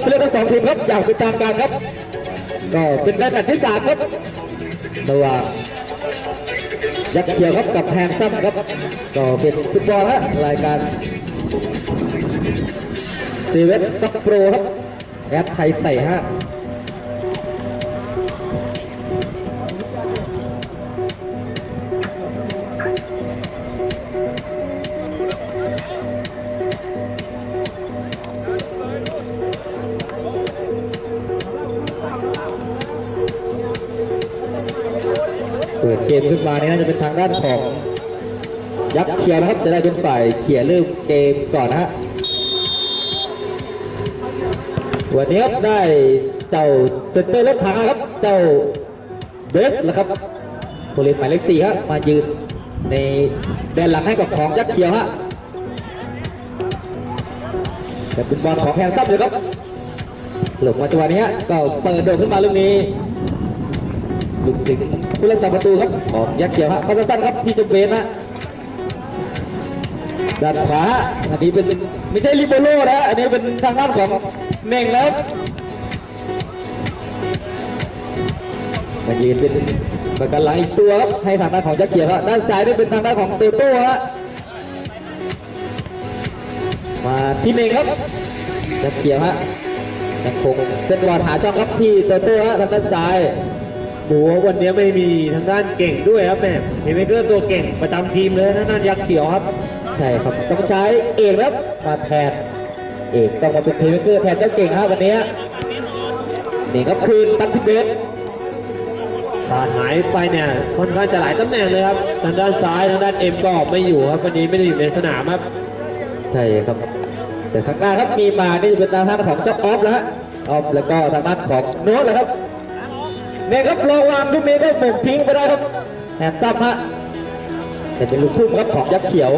เลือกทั้งสองทีมครับอย่างเป็นทางการครับก็เป็นการแข่งที่สามครับระหว่างยักษ์เขียวครับกับแฮงซัมครับก็เป็นฟุตบอลฮะรายการซีเวสซัปโปรครับแอปไทยใส่ฮะ กมขึ้นมาเนี่ยน่าจะเป็นทางด้านของยักษ์เขียนะครับจะได้เป็นฝ่ายเขียนเริ่มเกมก่อนนะฮะวันนี้ครับได้เจ้าเซนเตอร์รถถังนะครับเจ้าเบสนะครับผู้เล่นหมายเลขสี่ครับมายืนในแดนหลังให้กับของยักษ์เขียวฮะแต่เป็นบอลของแพงซับเลยครับหลบมาจังหวะนี้ฮะก็เปิดโดดขึ้นมาลูกนี้ลุกถึง ผู้รักษาประตูครับออกยักษ์เขียวฮะเขาสั้นๆครับที่จุเบนนะด้านขวาอันนี้เป็นไม่ใช่ลิโบโลนะอันนี้เป็นทางด้านของเน่งแล้วมายืนเป็นประกันหลังอีกตัวครับให้ทางด้านของยักษ์เขียวครับด้านซ้ายนี่เป็นทางด้านของเตโต้ฮะมาที่เน่งครับยักษ์เขียวฮะยังคงเส้นบอลหาช่องครับที่เตโต้ฮะทางด้านซ้าย โหวันนี้ไม่มีทางด้านเก่งด้วยครับแม่เฮเมเกอร์ตัวเก่งประจำทีมเลยทางด้านยักษ์เขียวครับ ใช่ครับต้องใช้เอกครับมาแทนเอกต้องมาเป็นเพลย์เมคเกอร์แทนเจ้าเก่งครับวันนี้นี่ครับคืนตันทิเบสขาดหายไปเนี่ยค่อนข้างจะหลายตำแหน่งเลยครับทางด้านซ้ายทางด้านเอ็มก็ไม่อยู่ครับวันนี้ไม่ได้อยู่ในสนามครับใช่ครับ แต่ข้างหน้าครับมีมานี่จะเป็นทางด้านของเจ้าออฟแล้วฮะออฟแล้วก็ทางด้านของโน้ตแล้วครับเนี่ยครับลองวางลูกนี้ก็หม่งทิ้งไปได้ครับแอบซ้ำฮะแต่เป็นลูกทุ่มครับของยักษ์เขียว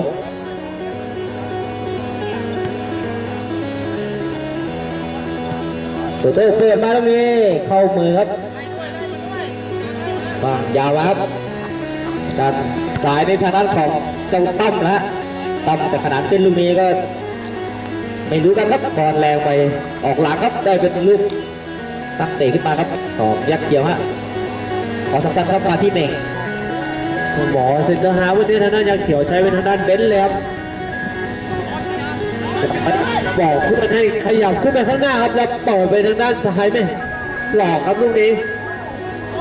ตัวเต้เปิดมาตรงนี้เข้ามือครับบางยาวแล้วครับด้านซ้ายในทางด้านของเจ้าตั้มนะฮะตั้มแต่ขนาดเส้นลูกนี้ก็ ไม่รู้กันครับบอลแรงไปออกหลังครับได้เป็นลูก ตั้งเตะขึ้นมาครับของยักษ์เขียวฮะขอสั้นๆครับมาที่เน่งคุณหมอเซ็นเตอร์ฮาร์วันนี้ทางด้านยักษ์เขียวใช้เป็นทางด้านเบนซ์เลยครับบอกขึ้นมาให้ขยับขึ้นไปข้างหน้าครับแล้วเปิดไปทางด้านซ้ายไหมหลอกครับลูกนี้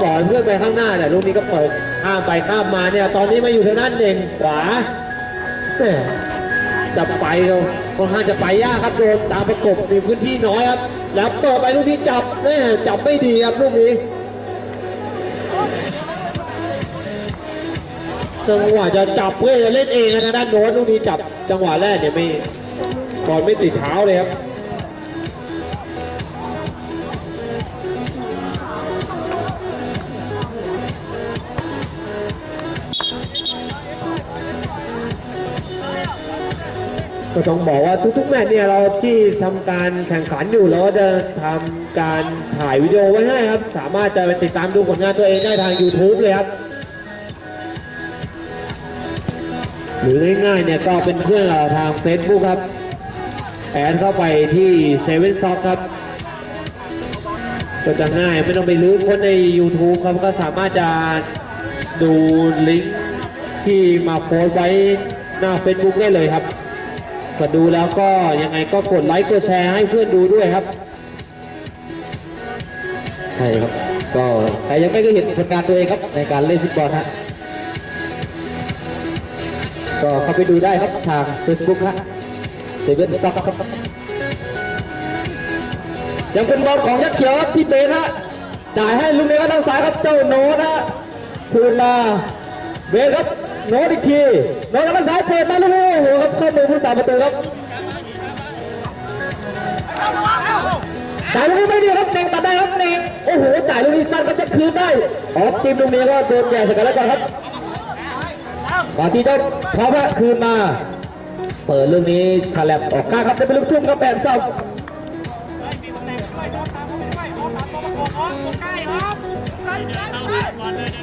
ปล่อยเพื่อนไปข้างหน้าแต่ลูกนี้ก็เปิดข้ามไปข้ามมาเนี่ยตอนนี้มาอยู่ทางด้านเด่งขวาจะไปก็ค่อนข้างจะไปยากครับโดนตามประกบมีพื้นที่น้อยครับ แล้วเปิดไปลูกนี้จับแม่จับไม่ดีครับลูกนี้จังหวะจะจับเพื่อจะเล่นเองนะด้านโน้นลูกนี้จับจังหวะแรกเนี่ยไม่บอลไม่ติดเท้าเลยครับ ก็ต้องบอกว่าทุกๆแมตช์เนี่ยเราที่ทำการแข่งขันอยู่เราก็จะทำการถ่ายวิดีโอไว้ให้ครับ สามารถจะไปติดตามดูผลงานตัวเองได้ทาง YouTube เลยครับ หรือง่ายๆเนี่ยก็เป็นเพื่อนเราทาง Facebook ครับ แอดเข้าไปที่เซเว่นซ็อกครับ ก็จะง่ายไม่ต้องไปรื้อคนใน YouTube ครับก็สามารถจะดูลิงก์ที่มาโพสไว้หน้า Facebook ได้เลยครับ ก็ดูแล้วก็ยังไงก็กดไลค์กดแชร์ให้เพื่อนดูด้วยครับ ใช่ครับ ก็ใครยังไม่เคยเห็นผลงานตัวเองครับ ในการเล่นฟุตบอลฮะก็เข้าไปดูได้ครับทาง Facebook ฮะเซเว่นซ็อกครับยังเป็นบอลของยักษ์เขียวครับที่เบนฮะจ่ายให้ลูกนี้ก็ทางซ้ายครับเจ้าโนตนะคืนมาเบนครับ โนตอีกทีโนตทางซ้ายเปิดมาลูกโอ้โหครับเข้ามือผู้สาประตูครับจ่ายลูกไม่ดีครับเน่งตัดได้ครับเน่งโอ้โหจ่ายลูกนี้สั้นก็จะคืนได้ออกทีมลูกนี้ก็โดนแย่สกันแล้วกันครับมาที่เจ้าเขาพระคืนมาเปิดลูกนี้ฉลับออกข้าครับจะเป็นลูกทุ่งครับแปมซ้ำถูก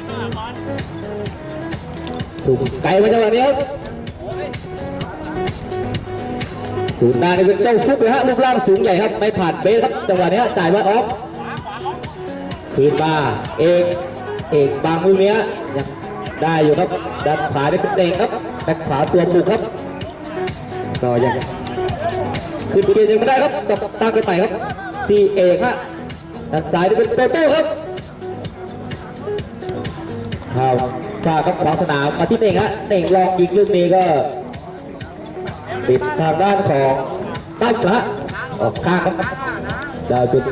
ไกลมาจังหวะนี้ครับศูนย์หน้านี่เป็นเจ้าฟุกเลยฮะรูปร่างสูงใหญ่ครับไม่ผ่านเบสครับจังหวะนี้จ่ายมาออฟคืนมาเอกเอกบางลูกเนี้ยังได้อยู่ครับดันขวาได้เป็นเองครับแบ็คขวาตัวบุกครับก็ยังขึ้นเกมยังไม่ได้ครับตบตั้งกันใหม่ครับทีเอกฮะด้านซ้ายนี่เป็นโตโต้ครับเข้า ฝากครับขวาสนามมาที่เน่งฮะเน่งลองยิงลูกนี้ก็ปิดทางด้านของตั้มละออกข้างครับดาวจุด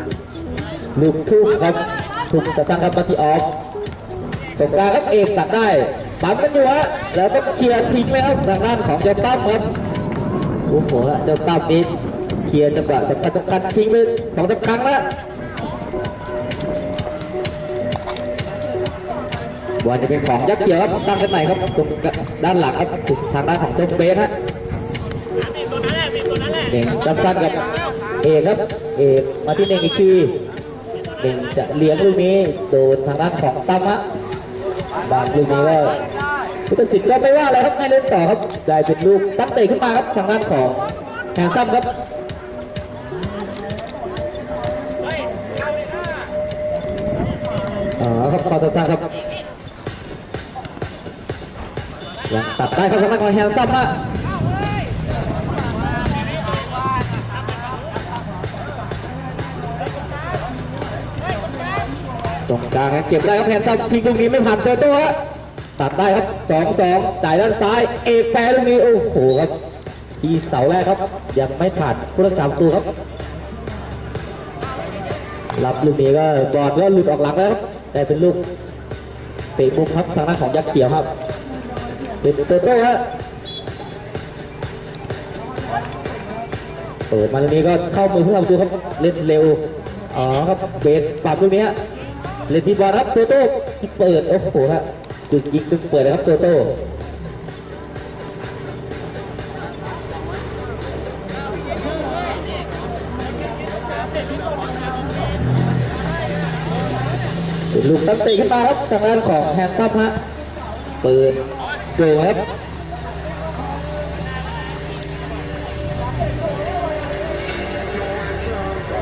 ลูกทุ่งครับถูกจะตั้งครับมาที่ออฟตรงกลางครับเอกตัดได้ปั๊มกันอยู่ฮะแล้วก็เคลียร์ทิ้งเลยครับทางด้านของเจ้าตั้มครับโอ้โหเจ้าตั้มนี้เคลียร์จังหวะสำคัญสำคัญทิ้งไปสองสามครั้งแล้ว บอลจะเป็นของยักษ์เขียวครับตั้งกันใหม่ครับตรงด้านหลังครับทางด้านของเจ้าเบสฮะเน่งสั้นๆกับเอกครับเอกมาที่เน่งอีกทีเน่งจะเลี้ยงลูกนี้โดนทางด้านของตั้มะบางลูกนี้ก็ผู้ตัดสินก็ไม่ว่าอะไรครับให้เล่นต่อครับได้เป็นลูกตั้งเตะขึ้นมาครับทางด้านของแฮนซัมครับอ๋อครับขอสั้นๆครับ ยังตัดได้ครับทางด้านของแฮนซัมอะตรงกลางเก็บได้ครับแทนซัมพิงตรงนี้ไม่ผ่านเจอตัวตัดได้ครับสองสองจ่ายด้านซ้าย เอกแปรลูกนี้โอ้โหครับทีเสาแรกครับ ยังไม่ผ่านผู้รักษาประตูครับรับลูกนี้ก็บอลก็หลุดออกหลังแล้วครับแต่เป็นลูกเตะมุมครับทางด้านของยักษ์เขียวครับ เป็นเตโต้ฮะเปิดมาลูกนี้ก็เข้ามือผู้รักษาประตูครับเล่นเร็วอ๋อครับเบสปรับลูกนี้ฮะเล่นที่บอลครับโตโต้เปิดโอ้โหฮะจุดยิงจุดเปิดเลยครับโตโต้ลูกตั้งเตะขึ้นมาครับทางด้านของแฮนซัมฮะเปิด โดงครับ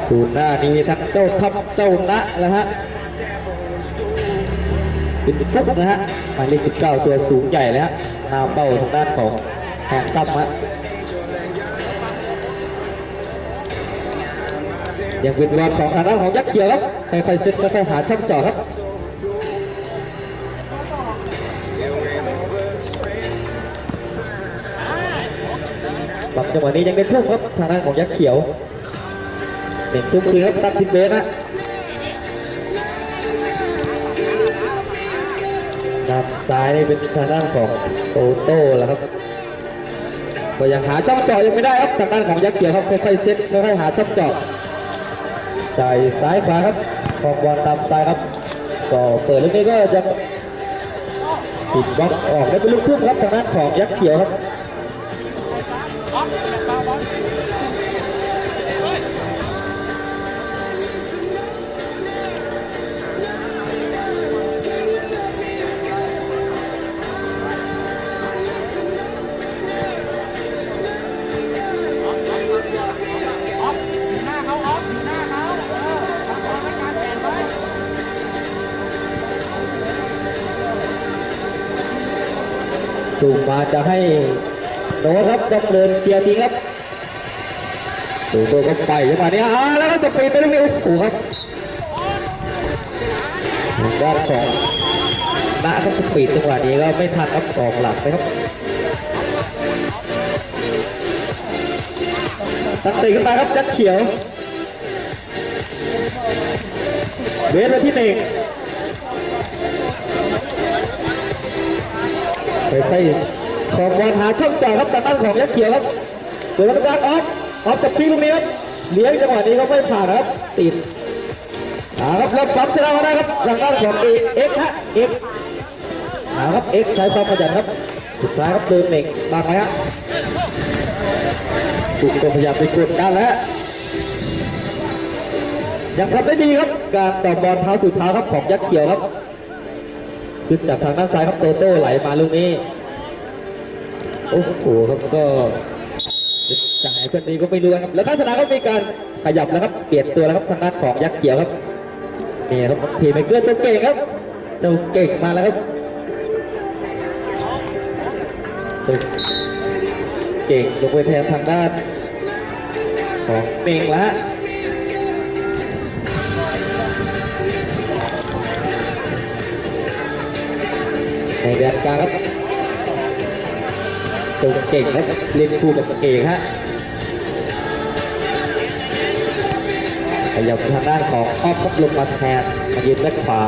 ดูหน้านี้ทั้งเจ้าทับเจ้านะแล้วฮะเป็นฟุกนะฮะหมายเลข19ตัวสูงใหญ่เลยฮะหน้าเป้าทางด้านของแทงตั้มฮะยังเป็นบอลของทางด้านของยักษ์เขียวครับค่อยๆเซตค่อยๆหาช่องสอดครับ จังหวะนี้ยังเป็นทุ่มครับทางด้านของยักษ์เขียวเด็กทุ่มคือครับตัดทิศเบสนะครับซ้ายนี่เป็นทางด้านของโตโต้แล้วครับก็ยังหาช่องเจาะยังไม่ได้ครับทางด้านของยักษ์เขียวครับค่อยๆเซตค่อยๆหาช่องเจาะจ่ายซ้ายขวาครับของบอลตามซ้ายครับก็เปิดลูกนี้ก็จะปิดบล็อกออกได้เป็นลูกทุ่มครับทางด้านของยักษ์เขียวครับ สูงมาจะให้โน้ตครับต้องเดินเคียร์ทิ้งครับโตโต้ก็ไปจังหวะนี้อ่าแล้วก็สปีดไปลูกนี้โอ้โหครับด้านของนะครับสปีดจังหวะนี้ก็ไม่ทันครับออกหลังไปครับตั้งตีขึ้นมาครับจัดเขียวเบสเลยที่หนึ่ง ไปใส่ของบอลหาช่องจ่ายครับแต่ตั้งของยักษ์เขียวครับเดี๋ยวกรรมการออฟออฟจากพีลูกนี้ครับเลี้ยงจังหวะนี้ก็ไม่ผ่านครับติดเอาครับแล้วปั๊มชนะมาได้ครับทางด้านของเอเอ็กฮะเอ็กเอาครับเอ็กใช้ความประหยัดครับสุดท้ายครับเดินเน่งบางไว้ฮะถูกตัวพยายามไปกดดันแล้วยังทำได้ดีครับ การต่อบอลเท้าสู่เท้าครับของยักษ์เขียวครับ ขึ้นจากทางด้านซ้ายครับโตโต้ไหลมาลูกนี้โอ้โหครับก็จากไหนเพื่อนนี้ก็ไม่รู้นครับ แล้วข้างสนามก็มีการขยับแล้วครับเปลี่ยนตัวแล้วครับทางด้านของยักษ์เขียวครับนี่ครับทีมไมเกอร์ตัวเก่งครับตัวเก่งมาแล้วครับตัวเก่งลงไปแทนทางด้านของเมงแล้วฮะ ในเดือนกลางครับตัวเก่งครับเล่นคู่กับตัวเก่งฮะขยับทางด้านของอ้อมครับลงมาแทนมายืนด้านขวา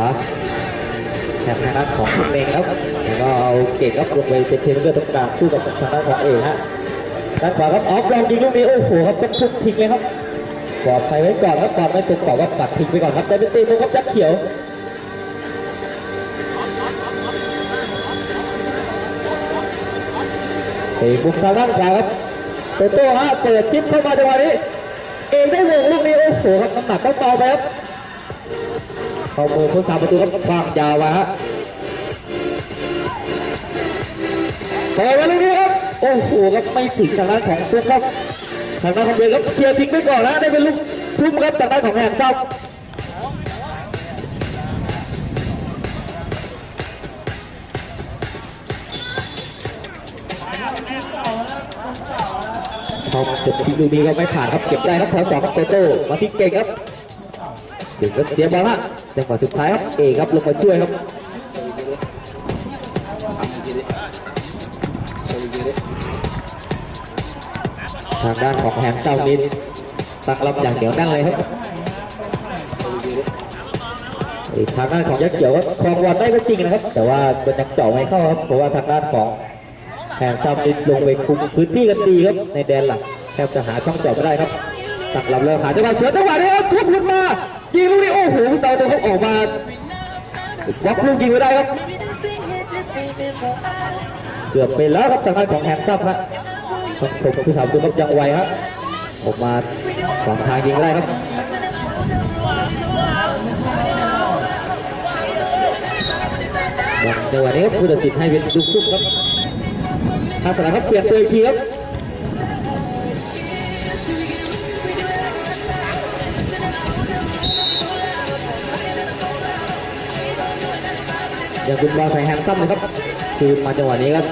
แทนทางด้านของเมงครับแล้วก็เอาเก่งครับลงไปเป็นเทนเกอร์ตรงกลางคู่กับทางด้านของเอกฮะด้านขวาครับออฟลองยิงลูกนี้โอ้โหครับต้องทุบทิ้งเลยครับปลอดภัยไว้ก่อนครับก่อนไม่ตรงต่อว่าตัดทิ้งไปก่อนครับได้เป็นตีมุกครับยักษ์เขียว เอกบุกทางด้านขวาครับโตโต้ฮะเปิดชิปเข้ามาจังหวะนี้ เอกได้วงลูกนี้โอ้โหครับน้ำหนักก็เบาไปครับเข้ามือผู้สามประตูครับความยาวมาฮะเปิดมาลูกนี้ครับโอ้โหครับไม่ถึงทางด้านของฟุกครับทางด้านของเบลครับเคลียร์ทิ้งไปก่อนนะได้เป็นลูกทุ่มครับทางด้านของแฮนซัม เขาเก็บทีลูกนี้ก็ไม่ผ่านครับเก็บได้ครับขอสองครับโตโต้มาที่เก่งครับเก่งก็เสียบอลฮะจังหวะสุดท้ายครับเอกครับลงมาช่วยครับทางด้านของแฮมเจ้านิดตั้งรับอย่างเหนียวแน่นเลยครับทางด้านของยักษ์เขียวก็ครองบอลได้ก็จริงนะครับ แต่ว่ามันยังเจาะไม่เข้าครับเพราะว่าทางด้านของ แทนซัมนิดลงไปคุมพื้นที่กันดีครับในแดนหลักแทบจะหาช่องเจาะไม่ได้ครับตักลำเลยหาจังหวะเสือจังหวะนี้ครับทุบขึ้นมายิงลูกนี้โอ้โหเตาตัวเขาออกมาบล็อกลูกยิงไม่ได้ครับเกือบไปแล้วครับทางด้านของแฮมซัมครับต้องชมผู้สาวตัวครับยังไวครับออกมาสองทางยิงไม่ได้ครับจังหวะนี้ครับผู้ตัดสินให้เป็นลูกซุปครับ ทางสนามครับเปลี่ยนตัวอีกทีครับยังเป็นบอลใส่แฮมซัมเลยครับ คือมาจังหวะนี้ครับ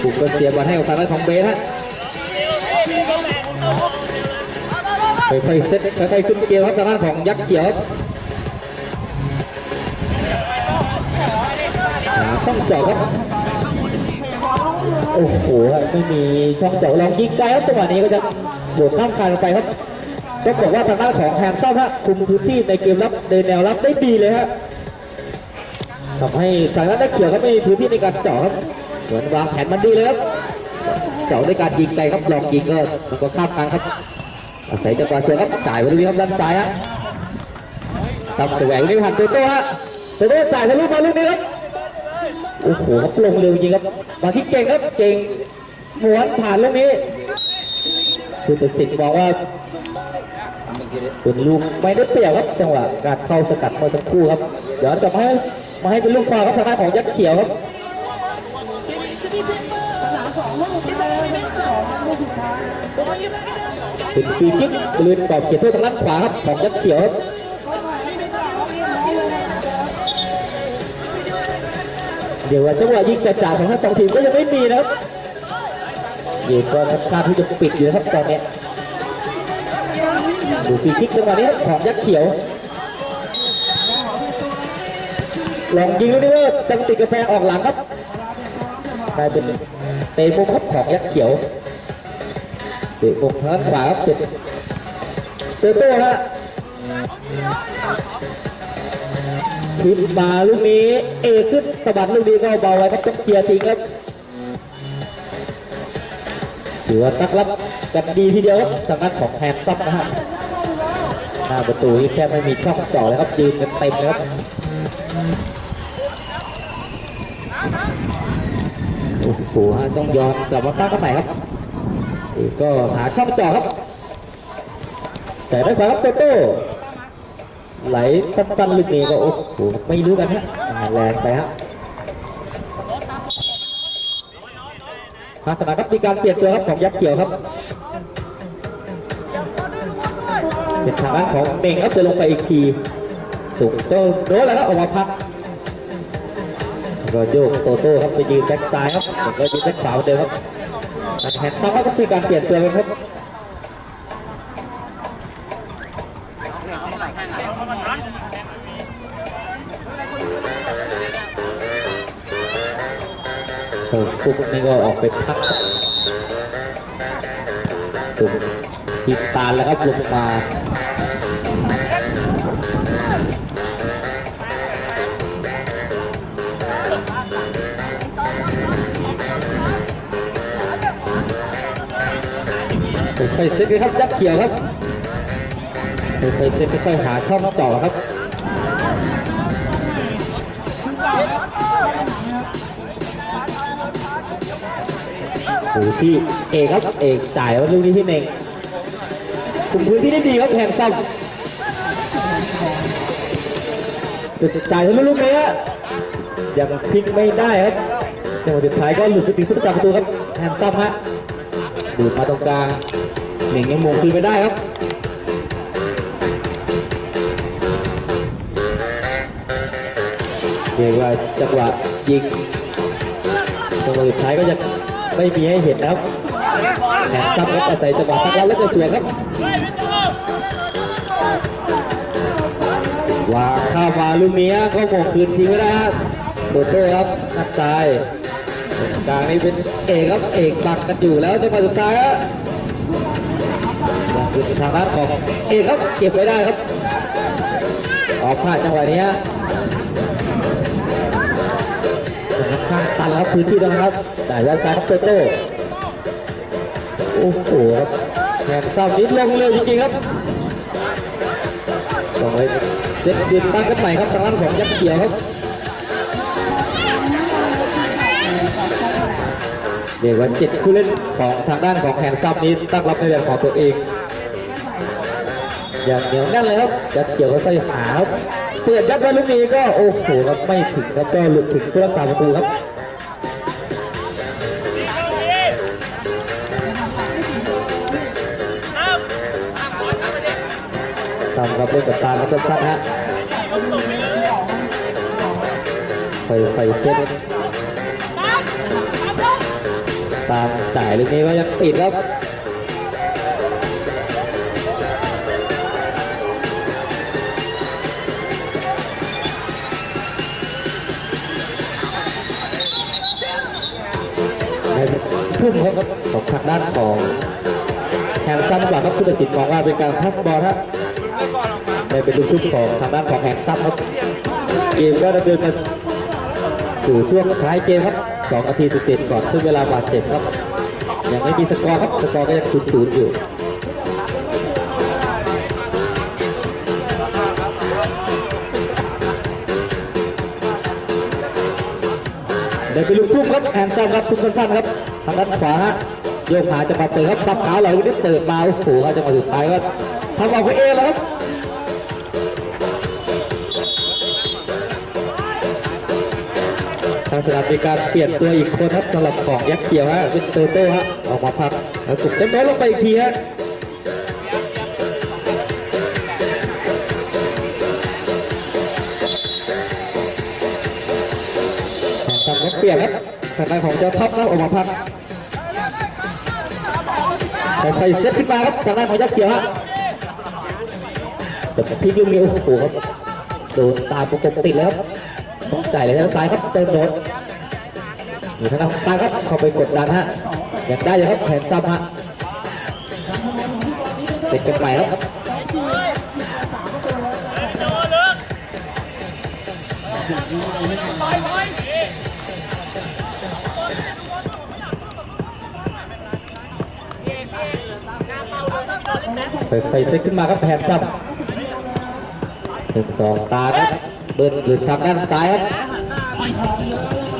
ถูกก็เสียบอลให้กับทางด้านของเบสฮะค่อยๆเซตค่อยๆขึ้นเกมครับทางด้านของยักษ์เขียวครับหาช่องเจาะครับ โอ้โหไม่มีช่องเจาะลองยิงไกลครับจังหวะนี้ก็จะโดดข้ามคานไปครับต้องบอกว่าทางด้านของแฮมซัมฮะคุมพื้นที่ในเกมรับเดินแนวรับได้ดีเลยฮะทำให้ทางด้านนักเขียวเขาไม่มีพื้นที่ในการเจาะครับเหมือนวางแผนมันดีเลยครับเจาะด้วยการยิงไกลครับลองยิงก็มันก็ข้ามคานครับอาศัยจังหวะเสือครับจ่ายไปเลยครับด้านซ้ายฮะตำตัวแหวกนี่หันตัวโต้ฮะตัวโต้จ่ายทะลุมาลูกนี้ครับ อ้โหลงเร็วจริงครับมาที่เก่งครับเก่งม้วนผ่านลูกนี้คือตัดสินบอกว่าเป็นลูกไม่ได้เปรียบครับจังหวะการเข้าสกัดเมื่อสักครู่ครับเดี๋ยวจะมาให้มาให้เป็นลูกฟาวครับทางด้านของยักษ์เขียวครับเป็นฟรีคิกบริเวณกรอบเขตโทษทางด้านขวาครับของยักษ์เขียวครับ เดี๋ยวว่าจังหวะยิงกระจาของทั้งสองทีมก็ยังไม่มีนะครับเดี๋ยวก็ทำการที่จะปิดอยู่นะครับตอนนี้ดูฟีคิกจังหวะนี้ของยักษ์เขียวลองยิงแล้วนี่ว่าจังติดกระแพงออกหลังครับกลายเป็นเตะมุมครับของยักษ์เขียวเตะมุมทางขวาครับเสร็จเตะโต้ฮะ ทิปมาลูกนี้ เอขึ้นสะบัดลูกนี้ก็เบาไว้ครับต้องเคลียร์ทิ้งครับถือว่าตั้งรับกันดีทีเดียวครับทางด้านของแฮนซัมนะฮะหน้าประตูนี่แค่ไม่มีช่องเจาะเลยครับยืนกันเต็มเลยครับโอ้โหฮะต้องย้อนกลับมาตั้งกันใหม่ครับก็หาช่องเจาะครับแต่ได้สามครับโตโต้ ไหลสั้นๆลูกนี้ก็โอ้โหไม่รู้กันฮะแรงไปฮะทางสนามครับมีการเปลี่ยนตัวครับของยักษ์เขียวครับเป็นทางด้านของเมงครับจะลงไปอีกทีสุกโตโดนแล้วครับออกมาพักก็โยกโตโต้ครับไปยืนแบ็คซ้ายครับแล้วก็ยืนแบ็คขวาเหมือนเดิมครับการแข่งขันก็มีการเปลี่ยนตัวไปครับ โอ้ปุ๊บนี่ก็ออกไปพักครับปุ๊บทีมตาลแล้วครับลงมาค่อยๆเซตเลยครับยักษ์เขียวครับ ค่อยๆค่อยๆหาช่องต่อครับดูที่เอกครับเอกจ่ายว่าลูกนี้ที่เน่งคุมพื้นที่ได้ดีครับแทนซ้ำจุดจ่ายทะลุลูกนี้ฮะยังพิกไม่ได้ครับจังหวะสุดท้ายก็หลุดไปถึงผู้รักษาประตูครับแทนซ้ำฮะดูดมาตรงกลางหนึ่งยังมงคืนไปได้ครับ เรียกว่าจังหวะยิงจังหวะสุดท้ายก็จะไม่มีให้เห็นนะครับแหนซับครับอาศัยจังหวะทักแล้วแล้วก็สวนครับวางข้ามาลูกนี้ก็มงคืนทิ้งไม่ได้โดดโต้ครับนัดซ้ายกลางนี้เป็นเอกครับเอกบักกันอยู่แล้วจังหวะสุดท้ายครับคือทางด้านของเอกครับเก็บไว้ได้ครับออกพลาดจังหวะนี้ ข้างตันแล้วครับพื้นที่ตรงนั้นครับแต่ด้านซ้ายครับโตโต้โอ้โหครับแขนซ้ำนิดลงเร็วจริงๆครับต้องไปเซ็ตยืนตั้งกันใหม่ครับทางด้านของยักษ์เขียวครับเรียกว่าเจ็ดผู้เล่นของทางด้านของแฮนซัมนี้ตั้งรับในแบบของตัวเองอย่างเหนียวแน่นเลยครับจะเกียวกับไส้หาครับ ปิดยัดไว้ลูกนี้ก็โอ้โหครับไม่ถึงครับก็หลุดถึงผู้รักษาประตูครับทำครับเล่นกับตาครับสั้นๆฮะไฟไฟเซ็ตตามจ่ายลูกนี้ก็ยังติดครับ ทุ่มครับของทางด้านของแฮนซัมกว่าครับผู้ตัดสินมองว่าเป็นการพักบอลครับในเป็นลูกชุดของทางด้านของแฮนซัมครับเกมก็ดำเนินมาสู่ช่วงท้ายเกมครับ2นาทีติดๆก่อนซึ่งเวลาบาดเจ็บครับยังไม่มีสกอร์ครับสกอร์ก็ยังศูนย์ศูนย์อยู่ ดินไปลูกทุ่มครับแอนซัมครับทุ่มสั้นๆครับทางด้านขวาฮะโยกหาจังหวะเปิดครับซับขาไหลลูกนี้เปิดมาโอ้โหครับจังหวะสุดท้ายก็ทำออกไปเองแล้วครับทางสนามมีการเปลี่ยนตัวอีกคนครับสำหรับของยักษ์เขียวฮะเป็นโตโต้ฮะออกมาพักแล้วสุกเต็มโน้ตลงไปอีกทีฮะ ลี่ยนครับทางด้านของเจ้าท็อปนะออกมาพักค่อยๆเซตขึ้นมาครับทางด้านของยักษ์เขียวฮะแต่พลิกลูกนี้โอ้โหครับโดนตาประกบติดแล้วต้องจ่ายเลยทางซ้ายครับเติมโดนอยู่ทางด้านซ้ายครับเข้าไปกดดันฮะอยังได้อยู่ครับแผนซ้ำฮะติดกันใหม่ครับ ไปๆเซตขึ้นมาครับแผนซ้ำหนึ่งสองตาครับเดินหลุดทางด้านซ้ายครับ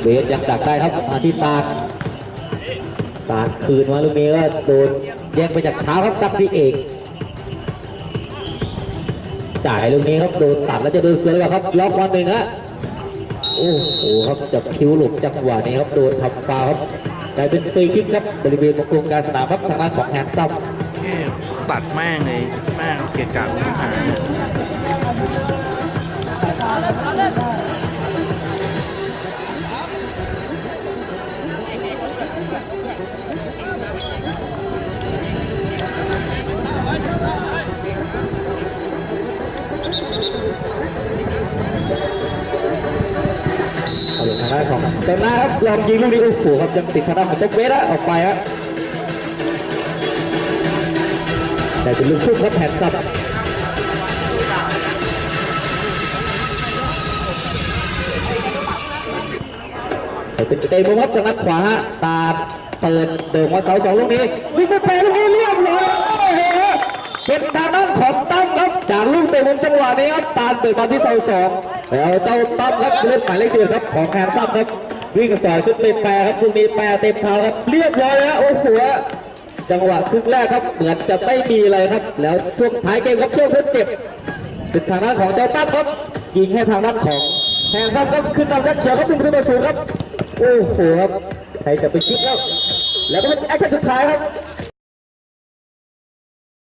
เบสยังดักได้ครับมาที่ตาตาคืนมาลูกนี้ก็โดนแย่งไปจากเท้าครับกับพี่เอกจ่ายลูกนี้ครับโดนตัดแล้วจะโดนเสือแล้วครับล็อกวันหนึ่งฮะโอ้โหครับจับคิ้วหลบจังหวะนี้ครับโดนทำฟาวครับแต่เป็นฟรีคิกครับบริเวณกลางกลางสนามครับทางด้านของแฮนซัม ตัดแม่งเลยแม่งเกลียดกลางหาเอาเลยทางเต็มหน้าครับลองยิงลูกนี้โอ้โหครับยังติดทางด้านของเจ็บเวสอะออกไปฮะ แต่เป็นลูกชุบครับแฮนซัมเป็นเตะมุมครับทางด้านขวาตาเปิดเดิมว่าเสาสองลูกนี้วิ่งไปแปรลูกนี้เรียบร้อยเป็นทางด้านของตั้มครับจากลูกเตะมุมจังหวะนี้ครับตาเปิดมาที่เสาสองแล้วเจ้าตั้มครับเล่นหมายเลขเดียวครับของแคนซัมครับวิ่งกันต่อชุดเป็นแปรครับลูกนี้แปรเต็มเท้าครับเรียบร้อยแล้วโอ้โห จังหวะครึ่งแรกครับเหมือนจะไม่มีอะไรครับ แล้วช่วงท้ายเกมครับช่วงทดเจ็บติดทางด้านของเจ้าตั้มครับยิงให้ทางด้านของแทนครับก็ขึ้นนำชักเขียวครับเป็นประตูต่อศูครับโอ้โหครับใครจะไปคิดแล้วแล้วก็เป็นแอคชั่นสุดท้ายครับ